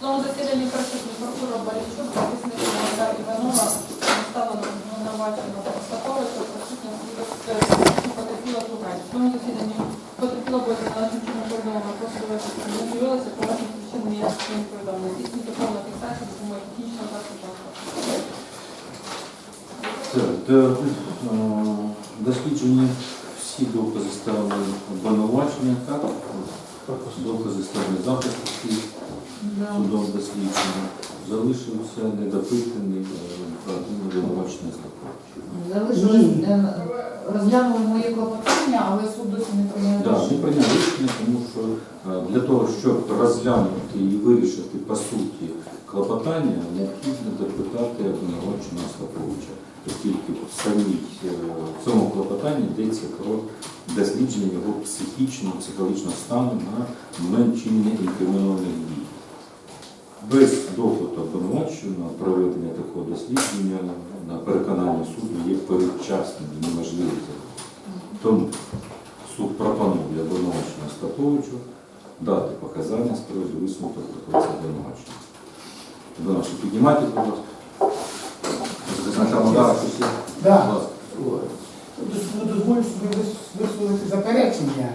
Знову Луганськ. В цьому Так, е, дослідження всі докази стали обвинувачення, так? Докази стали захисту всі судом дослідження. Залишився недопитаний е, обвинувачений Залишилось, е, розглянули моє клопотання, але суд досі не прийняв Так, не прийняв рішення, тому що е, для того, щоб розглянути і вирішити по суті клопотання, необхідно допитати обвинуваченого Остаповича, оскільки в самій е, в цьому клопотанні йдеться про дослідження його психічного, психологічного стану на момент чинення інкримінованих дій. Без допиту обвинуваченого проведення такого дослідження на переконання суду є передчасним і неможливим. Тому суд пропонує обвинуваченому Стаповичу дати показання з приводу висновку про це обвинувачення. Обвинувачення, піднімайте, будь ласка. Спочатку да, щось є? Да. Будь Дозволю собі висловити заперечення.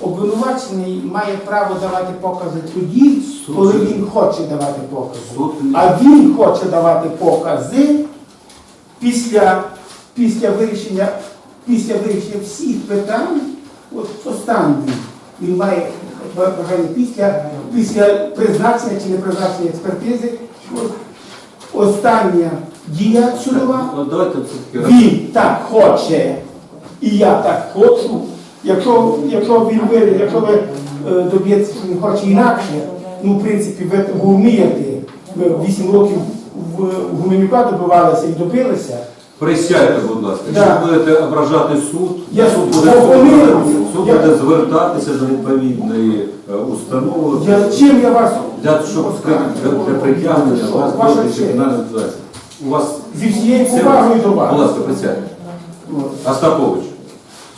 Обвинувачений має право давати покази тоді, коли він хоче давати покази. А він хоче давати покази після, після вирішення після вирішення всіх питань, от останній, він має бажання після, після призначення чи не призначення експертизи, остання дія судова. От Він так хоче, і я так хочу. Якщо, якщо він ви, якщо ви е, доб'єтеся, що він хоче інакше, ну в принципі ви, ви вмієте. Ви 8 років в, в Гуменюка добивалися і добилися. Присядьте, будь ласка. Да. Якщо будете ображати суд, Я суд буде, пропоную. суд Я- буде звертатися до відповідної е, установи. Я, чим я вас Для, щоб для, для притягнення вас Ваша до честь. дисциплінарної відповідальності. У вас зі всією Це- повагою до Будь вас. ласка, присядьте. Остапович,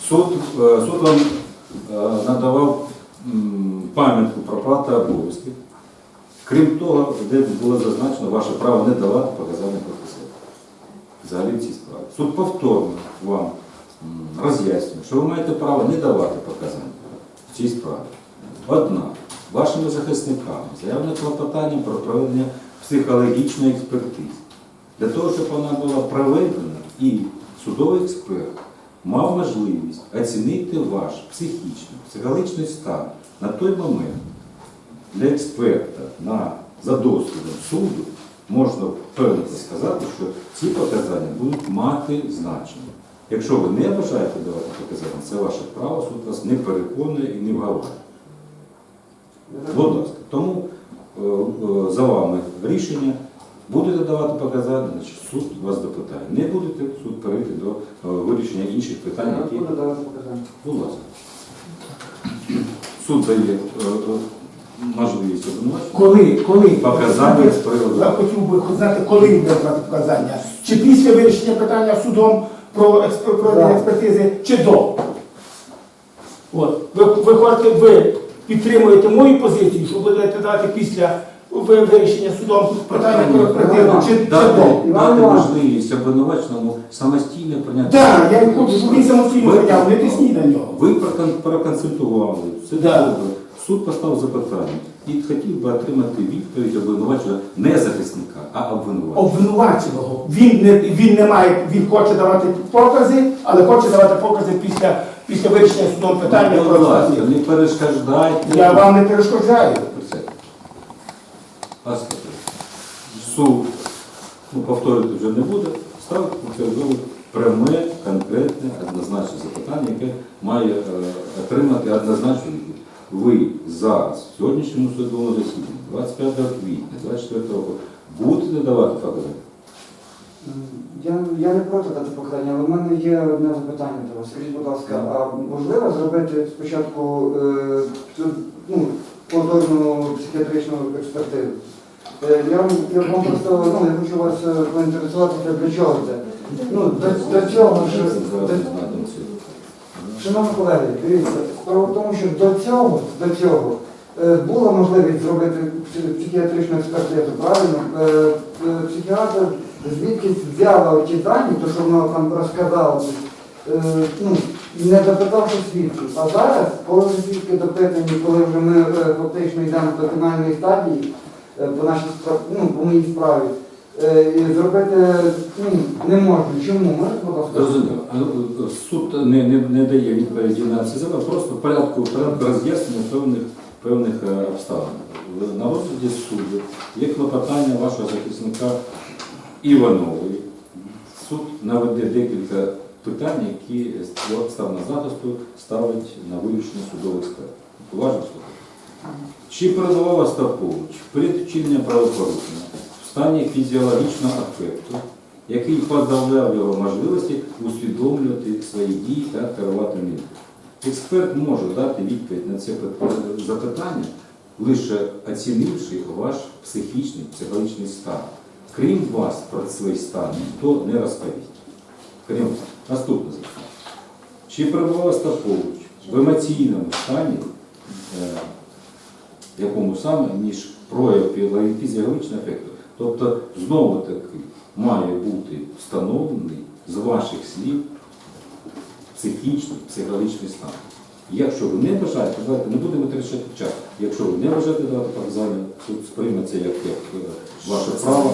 суд, е, суд вам е, надавав м, пам'ятку про права та обов'язки. Крім того, де було зазначено ваше право не давати показання себе. Взагалі в цій справі. Суд повторно вам роз'яснює, що ви маєте право не давати показання в цій справі. Однак, вашими захисниками заявлено клопотання про проведення психологічної експертизи. Для того, щоб вона була проведена і судовий експерт мав можливість оцінити ваш психічний, психологічний стан на той момент для експерта на, за досвідом суду можна впевнено сказати, що ці показання будуть мати значення. Якщо ви не бажаєте давати показання, це ваше право, суд вас не переконує і не вгаворює. Будь ласка, тому е, е, за вами рішення. Будете давати показання, значить суд вас допитає. Не будете, суд перейде до е, вирішення інших питань, які. буду давати показання. Будь ласка. Суд дає е, можливість обвинувачення. Коли, коли Показання з приводу. Я хотів би знати, коли він буде брати показання. Чи після вирішення питання судом про експер- проведення експертизи, чи до. От. Ви, ви хочете, ви підтримуєте мою позицію, що будете дати після ви- вирішення судом питання про експертизу, чи, чи до. Дати можливість обвинуваченому самостійно прийняти. Так, я хочу, щоб він самостійно Ви- прийняв, не тисніть на нього. Ви прокон- проконсультували, все Да. добре. Суд поставив запитання і хотів би отримати відповідь обвинувачення не захисника, а обвинувачення. Обвинуваченого. Він не, він не має, він хоче давати покази, але хоче давати покази після, після вирішення судом питання про ласка, не перешкоджайте. Я вам не перешкоджаю. Суд, ну, повторювати вже не буде, утверджували пряме, конкретне, однозначне запитання, яке має е, отримати однозначну відповідь. Ви зараз, в сьогоднішньому судовому засіданні, 25 квітня 24 року, будете давати показання? Я, я не проти дати покарання, але в мене є одне запитання до вас. Скажіть, будь ласка, а можливо зробити спочатку е, ну, повторну психіатричну експертизу? Е, я, вам- я вам просто ну, я хочу вас е, поінтересуватися, для чого це. Ну, до, до цього ж. до- Шановні колеги, дивіться, справа в тому, що до цього, до цього е, була можливість зробити психіатричну експертизу, правильно? Е, е, Психіатр звідкись взяла ті дані, то що вона там розказала, ну, не допитавши свідків. А зараз, коли свідки допитані, коли вже ми фактично йдемо до фінальної стадії по нашій ну, по моїй справі, і зробити ну, не можна. Чому? Можете, ласка? Зрозуміло. Е, Суд не, не, не дає відповіді на ці запити, просто порядку, порядку роз'яснення певних, певних е, обставин. На розгляді суду є клопотання вашого захисника Іванової. Суд наведе декілька питань, які сторона захисту ставить на вирішення судових справ. Уважно слухайте. Чи передавав Остапович перед вчиненням правопорушення стані фізіологічного афекту, який позбавляв його можливості усвідомлювати свої дії та керувати ними? Експерт може дати відповідь на це запитання, лише оцінивши ваш психічний, психологічний стан. Крім вас про свій стан ніхто не розповість. Крім наступне запитання. Чи перебував Остапович в емоційному стані, е, якому саме, ніж прояв фізіологічного ефекту? Тобто, знову таки, має бути встановлений з ваших слів психічний, психологічний стан. Якщо ви не бажаєте, давайте не будемо витрачати час. Якщо ви не бажаєте давати показання, суд сприйме це як, як е, ваше право.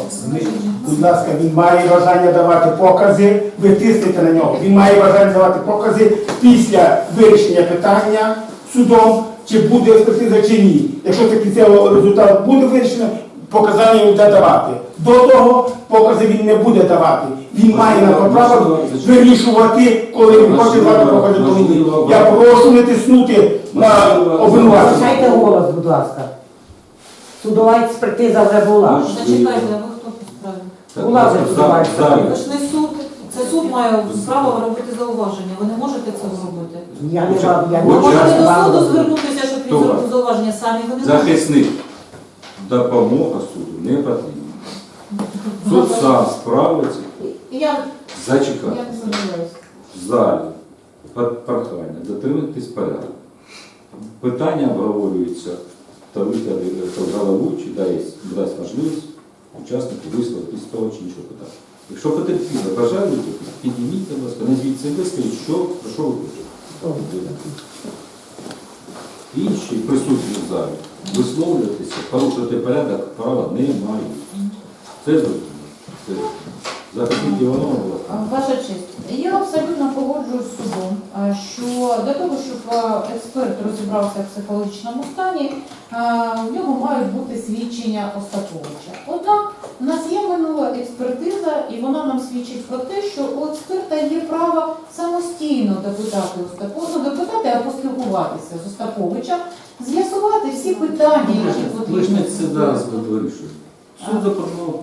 Будь ласка, він має бажання давати покази, ви тиснете на нього. Він має бажання давати покази після вирішення питання судом, чи буде експертиза чи ні. Якщо це кінцевий результат буде вирішено, показання він буде давати. До того покази він не буде давати. Він має на то право вирішувати, коли він хоче давати покази до мені. Я прошу не тиснути на обвинувачення. Залишайте голос, будь ласка. Судова експертиза вже була. Зачекайте, а ви хто справі? Була вже судова за- Ви ж не суд. Це суд має право робити зауваження. Ви не можете це зробити. Я не вам, я Ви не можете до суду звернутися, щоб він зробив зауваження самі. Ви не можете. Захисник. Допомога суду не потрібна. Суд сам справиться, Я, зачекати. я не задивляюся. В залі під прохання, дотримуйтесь порядку. Питання обговорюються та та головуючий дасть, дасть можливість учаснику висловити з того чи іншого питання. Якщо потерпіли, бажаєте, підніміть, будь ласка, назвіть себе, скажіть, що, про що ви хочете. Інші присутні в залі висловлюватися, порушувати порядок права не мають. Це зрозуміло. Ваша честь, я абсолютно погоджуюсь з судом, що для того, щоб експерт розібрався в психологічному стані, в нього мають бути свідчення Остаповича. Однак у нас є минула експертиза, і вона нам свідчить про те, що у експерта є право самостійно допитати Остаповича, ну, допитати, а поспілкуватися з Остаповичем, з'ясувати всі питання, які Ви ж не це зараз вирішуєте. Суд запропонував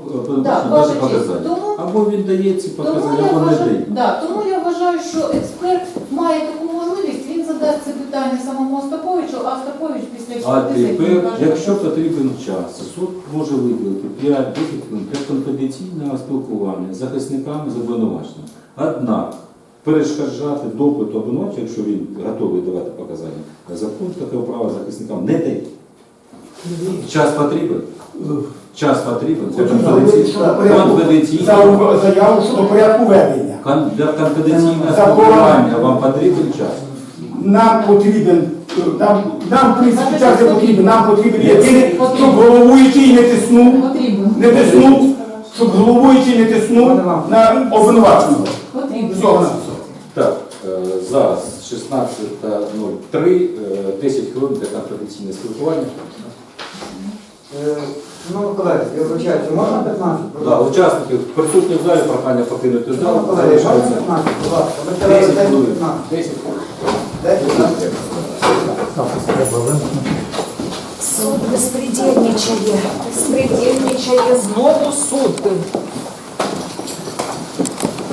показання. Тому Або він дає ці показання, або не дає. да, тому я вважаю, що експерт має таку це питання самому Остаповичу, а Остапович після А експертизи тепер, каже, якщо потрібен час, суд може виділити 5-10 хвилин для конфіденційного спілкування з захисниками з обвинуваченням. Однак перешкоджати допиту обвинувачення, якщо він готовий давати показання, закон такого права захисникам не дає. Час потрібен? Час потрібен для Хочу заявити, що на порядку заяву щодо порядку ведення. Кон- Для конфіденційного Закон. спілкування вам потрібен час? Нам потрібен, нам, нам в принципі час не потрібен, нам потрібен єдине, щоб головуючий не тиснув, не тиснув, щоб головуючий не тиснув на обвинуваченого. Потрібно. Всього на. Так, е, зараз 16.03, е, 10 хвилин для конфіденційного спілкування. Е, Шановні колеги, я вибачаюся, можна 15? будь Да, ласка? учасники присутні в залі, прохання покинути зал. Шановні колеги, можна Залишається 15, будь ласка, ви 10 хвилин. 10 хвилин. Дайте 15. Суд безпредельничає, безпредельничає, знову суд.